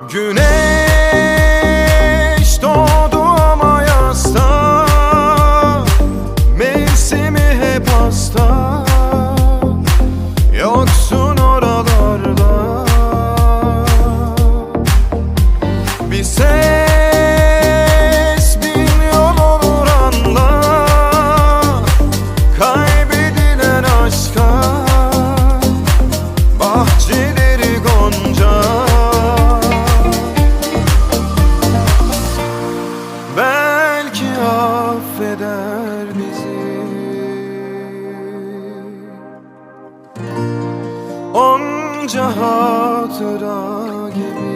Güneş Onca hatıra gibi.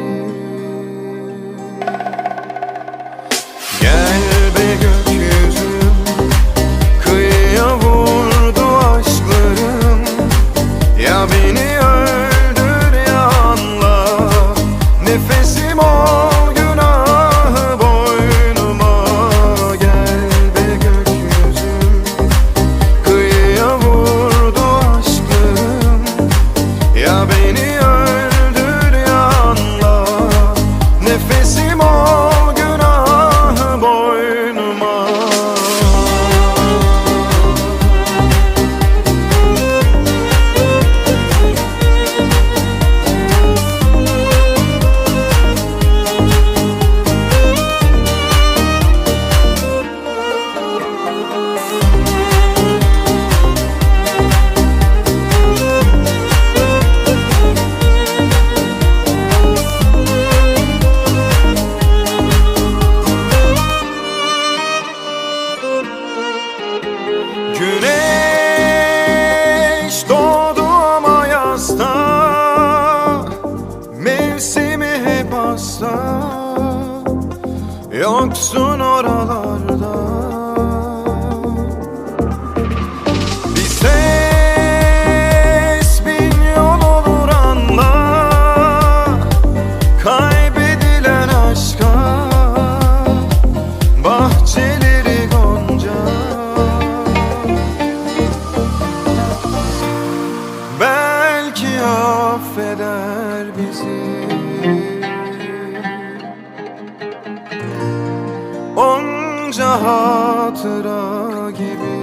Yoksun oralarda. Bir ses bin yol olur Kaybedilen aşka. Bahçeleri gonca. Belki affeder. Onca hatıra gibi.